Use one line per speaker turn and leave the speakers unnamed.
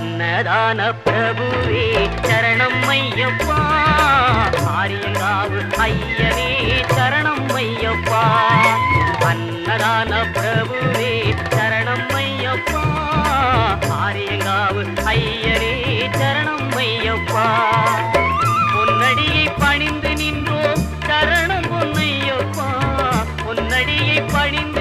அன்னதான பிரபுவே சரணம் ஐயப்பா. ஆரியங்காவு ஐயவே சரணம் ஐயப்பா. அன்னதான பிரபுவே சரணம் ஐயப்பா. ஆரியங்காவு ஐயரே சரணம் ஐயப்பா. பொன்னடியை பணிந்து நின்றோம் சரணம் பொன்னையப்பா. பொன்னடியை பணிந்து